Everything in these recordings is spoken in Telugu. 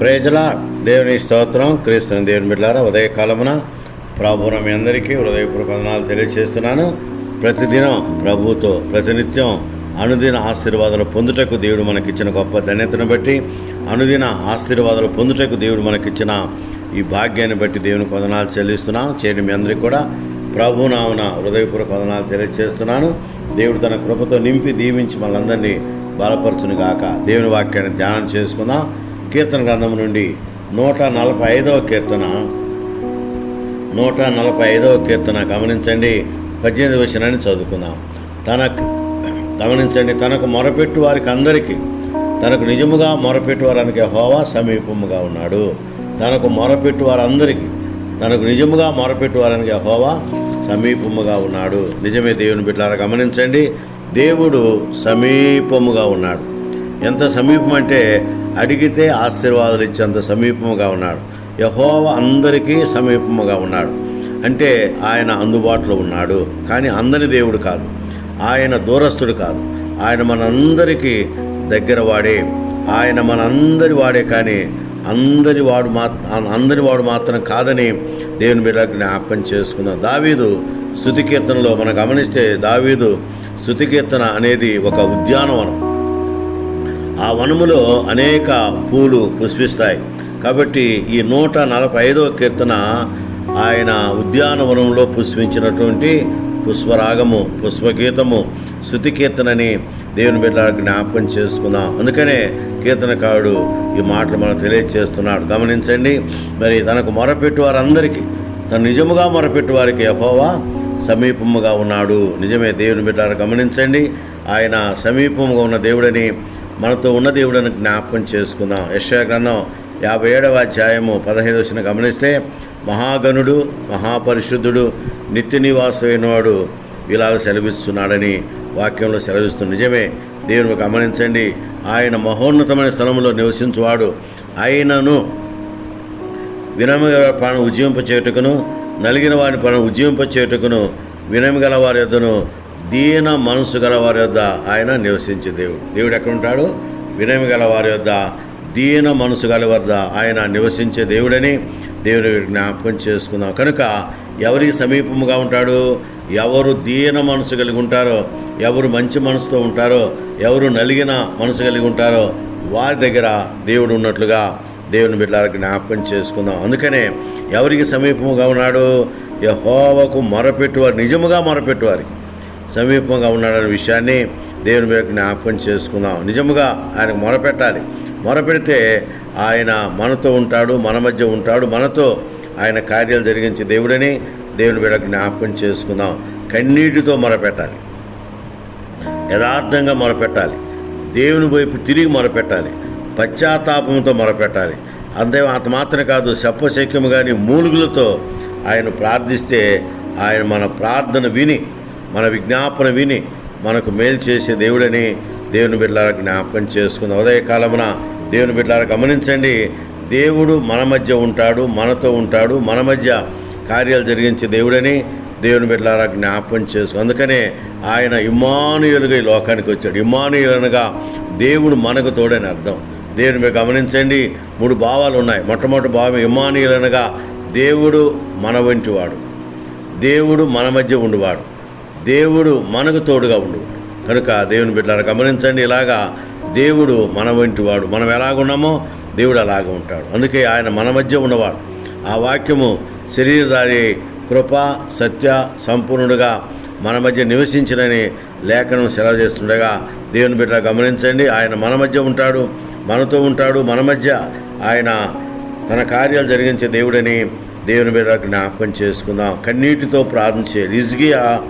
ప్రజల దేవుని స్తోత్రం. క్రీస్తుని దేవుని బిడ్డారా ఉదయకాలమున ప్రభువున మీ అందరికీ హృదయపూర్వక వందనాలు తెలియజేస్తున్నాను ప్రతిదినం ప్రభుతో ప్రతినిత్యం అనుదిన ఆశీర్వాదాలు పొందుటకు దేవుడు మనకిచ్చిన గొప్ప ధన్యతను బట్టి అనుదిన ఆశీర్వాదాలు పొందుటకు దేవుడు మనకిచ్చిన ఈ భాగ్యాన్ని బట్టి దేవునికి వందనాలు చెల్లిస్తున్నాం. చేయడం మీ అందరికీ కూడా ప్రభునామున హృదయపూర్వక వదనాలు తెలియజేస్తున్నాను దేవుడు తన కృపతో నింపి దీవించి మనందరినీ బలపరచును గాక దేవుని వాక్యాన్ని ధ్యానం చేసుకుందాం. కీర్తన గ్రంథం నుండి నూట నలభై ఐదవ కీర్తన. నూట నలభై ఐదవ కీర్తన గమనించండి. పద్దెనిమిది వచనాన్ని చదువుకుందాం. తన గమనించండి తనకు మొరపెట్టు వారికి అందరికీ తనకు నిజముగా మొరపెట్టు వారికి హోవా సమీపముగా ఉన్నాడు. తనకు మొరపెట్టు వారందరికీ తనకు నిజముగా మొరపెట్టు వారికి హోవా సమీపముగా ఉన్నాడు. నిజమే దేవుని బిడ్డారా గమనించండి. దేవుడు సమీపముగా ఉన్నాడు. ఎంత సమీపం అంటే అడిగితే ఆశీర్వాదాలు ఇచ్చేంత సమీపముగా ఉన్నాడు. యహోవ అందరికీ సమీపముగా ఉన్నాడు. అంటే ఆయన అందుబాటులో ఉన్నాడు. కానీ అందని దేవుడు కాదు. ఆయన దూరస్తుడు కాదు. ఆయన మనందరికీ దగ్గర వాడే ఆయన మనందరి వాడే కానీ అందరి వాడు మా అందరి వాడు మాత్రం కాదని దేవుని బిడ్డ జ్ఞాపకం చేసుకుందాం. దావీదు శృతి కీర్తనలో మనం గమనిస్తే దావీదు శృతి కీర్తన అనేది ఒక ఉద్యానవనం. ఆ వనములో అనేక పూలు పుష్పిస్తాయి. కాబట్టి ఈ నూట నలభై ఐదవ కీర్తన ఆయన ఉద్యానవనంలో పుష్పించినటువంటి పుష్పరాగము పుష్పగీతము శృతి కీర్తనని దేవుని బిడ్డ జ్ఞాపకం చేసుకుందాం. అందుకనే కీర్తనకారుడు ఈ మాటలు మనం తెలియజేస్తున్నాడు గమనించండి మరి తనకు మొరపెట్టు వారందరికీ తను నిజముగా మొరపెట్టు వారికి యహోవా సమీపముగా ఉన్నాడు. నిజమే దేవుని బిడ్డారు గమనించండి ఆయన సమీపముగా ఉన్న దేవుడని మనతో ఉన్న దేవుడని జ్ఞాపకం చేసుకుందాం. యశా యాభై ఏడవ అధ్యాయము పదహైదు వచ్చిన గమనిస్తే మహాగణుడు మహాపరిశుద్ధుడు నిత్య నివాసమైన వాడు ఇలాగ సెలవిస్తున్నాడని వాక్యంలో సెలవిస్తుంది. నిజమే దేవుని గమనించండి. ఆయన మహోన్నతమైన స్థలంలో నివసించువాడు. ఆయనను వినమగల ప్రాణం ఉజ్జీవింపచేయుటకును నలిగిన వారిని ప్రాణం ఉజ్జీవింపచేయుటకును వినమిగల వారి యొద్దను దీన మనసు గల వారి యొద్ద ఆయన నివసించే దేవుడు. దేవుడు ఎక్కడ ఉంటాడు వినమి గల వారి యొద్ద దీన మనసు గల వద్ద ఆయన నివసించే దేవుడని దేవుని జ్ఞాపకం చేసుకుందాం. కనుక ఎవరికి సమీపముగా ఉంటాడు? ఎవరు దీన మనసు కలిగి ఉంటారో ఎవరు మంచి మనసుతో ఉంటారో ఎవరు నలిగిన మనసు కలిగి ఉంటారో వారి దగ్గర దేవుడు ఉన్నట్లుగా దేవుని బిడ్డలకు జ్ఞాపకం చేసుకుందాం. అందుకనే ఎవరికి సమీపముగా ఉన్నాడు? యహోవకు మొరపెట్టువారు నిజముగా మొరపెట్టువారికి. సమీపంగా ఉన్నాడనే విషయాన్ని దేవుని మీద జ్ఞాపకం చేసుకుందాం. నిజముగా ఆయనకు మొరపెట్టాలి. మొరపెడితే ఆయన మనతో ఉంటాడు మన మధ్య ఉంటాడు మనతో ఆయన కార్యాలు జరిగించే దేవుడని దేవుని మీద జ్ఞాపకం చేసుకుందాం. కన్నీటితో మొరపెట్టాలి. యథార్థంగా మొరపెట్టాలి. దేవుని వైపు తిరిగి మొరపెట్టాలి. పశ్చాత్తాపంతో మొరపెట్టాలి. అంతే అంత మాత్రమే కాదు శప్పశక్యము కానీ మూలుగులతో ఆయన ప్రార్థిస్తే ఆయన మన ప్రార్థన విని మన విజ్ఞాపన విని మనకు మేలు చేసే దేవుడని దేవుని బిడ్డల జ్ఞాపకం చేసుకుందాం. ఉదయకాలమున దేవుని బిడ్డల గమనించండి. దేవుడు మన మధ్య ఉంటాడు మనతో ఉంటాడు మన మధ్య కార్యాలు జరిగించే దేవుడని దేవుని బిడ్డలారా జ్ఞాపకం చేసుకో అందుకనే ఆయన ఇమానుయులుగా ఈ లోకానికి వచ్చాడు. ఇమానుయులు అనగా దేవుడు మనకు తోడని అర్థం. దేవుని మీరు గమనించండి. మూడు భావాలు ఉన్నాయి. మొట్టమొదటి భావం ఇమానుయులు అనగా దేవుడు మన వంటివాడు దేవుడు మన మధ్య ఉండువాడు. దేవుడు మనకు తోడుగా ఉండువాడు కనుక దేవుని బిడ్డలారా గమనించండి ఇలాగా దేవుడు మన వంటివాడు మనం ఎలాగున్నామో దేవుడు అలాగ ఉంటాడు. అందుకే ఆయన మన మధ్య ఉన్నవాడు. ఆ వాక్యము శరీరధారి కృప సత్య సంపూర్ణుడుగా మన మధ్య నివసించినని లేఖనం సెలవు చేస్తుండగా దేవుని బిడ్డ గమనించండి ఆయన మన మధ్య ఉంటాడు మనతో ఉంటాడు మన మధ్య ఆయన తన కార్యాలు జరిగించే దేవుడని దేవుని బిడ్డ జ్ఞాపకం చేసుకుందాం. కన్నీటితో ప్రార్థించే రిజ్గియా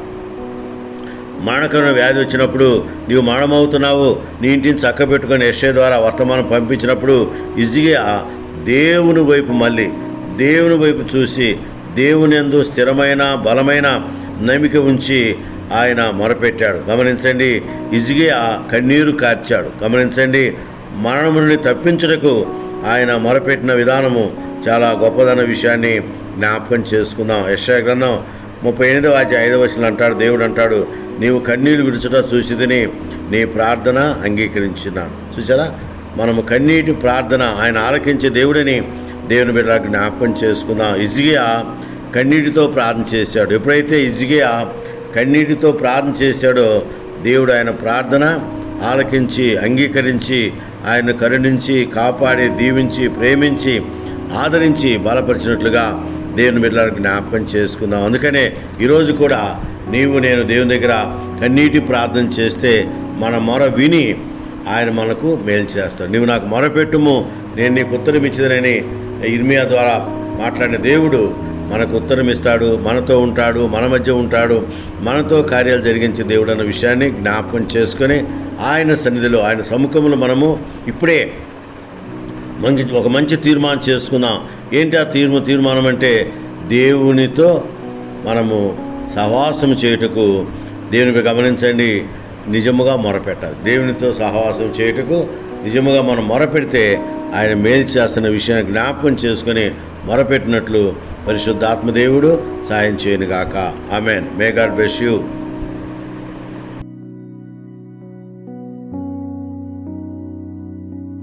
మరణకరణ వ్యాధి వచ్చినప్పుడు నీవు మరణమవుతున్నావు నీ ఇంటిని చక్కబెట్టుకొని ఎస్ఏ ద్వారా వర్తమానం పంపించినప్పుడు ఈజీగా దేవుని వైపు మళ్ళీ దేవుని వైపు చూసి దేవుని ఎందు స్థిరమైన బలమైన నమిక ఉంచి ఆయన మొరపెట్టాడు. గమనించండి ఇజిగియా కన్నీరు కార్చాడు. గమనించండి మరణం నుండి తప్పించుటకు ఆయన మొరపెట్టిన విధానము చాలా గొప్పదన్న విషయాన్ని జ్ఞాపకం చేసుకుందాం. యశ్వ గ్రంథం ముప్పై ఎనిమిదవ అధ్యాయ ఐదవ వచనం అంటాడు దేవుడు అంటాడు నీవు కన్నీళ్ళు విడుచుట చూసిదని నీ ప్రార్థన అంగీకరించినాను. చూసారా మనము కన్నీటి ప్రార్థన ఆయన ఆలకించే దేవుడని దేవుని బిడ్డ జ్ఞాపకం చేసుకుందాం. ఇజిగియా కన్నీటితో ప్రార్థన చేశాడు. ఎప్పుడైతే ఇజిగియా కన్నీటితో ప్రార్థన చేశాడో దేవుడు ఆయన ప్రార్థన ఆలకించి అంగీకరించి ఆయన కరుణించి కాపాడి దీవించి ప్రేమించి ఆదరించి బలపరిచినట్లుగా దేవుని బిడ్డలకు జ్ఞాపకం చేసుకుందాం. అందుకనే ఈరోజు కూడా నీవు నేను దేవుని దగ్గర కన్నీటి ప్రార్థన చేస్తే మన మొర విని ఆయన మనకు మేలు చేస్తాడు. నీవు నాకు మొరపెట్టుము నేను నీకు ఉత్తరం ఇచ్చేదనని ఇర్మియా ద్వారా మాట్లాడిన దేవుడు మనకు ఉత్తరం ఇస్తాడు మనతో ఉంటాడు మన మధ్య ఉంటాడు మనతో కార్యాలు జరిగించే దేవుడు అన్న విషయాన్ని జ్ఞాపకం చేసుకొని ఆయన సన్నిధిలో ఆయన సముఖంలో మనము ఇప్పుడే మంచి ఒక మంచి తీర్మానం చేసుకుందాం ఏంటి ఆ తీర్మ తీర్మానం అంటే దేవునితో మనము సహవాసం చేయుటకు దేవునికి గమనించండి. నిజముగా మొరపెట్టాలి. దేవునితో సహవాసం చేయుటకు నిజముగా మనం మొరపెడితే ఆయన మేలు చేస్తున్న విషయాన్ని జ్ఞాపకం చేసుకొని మొరపెట్టినట్లు పరిశుద్ధాత్మదేవుడు సాయం చేయనుగాక. Amen. May God bless you.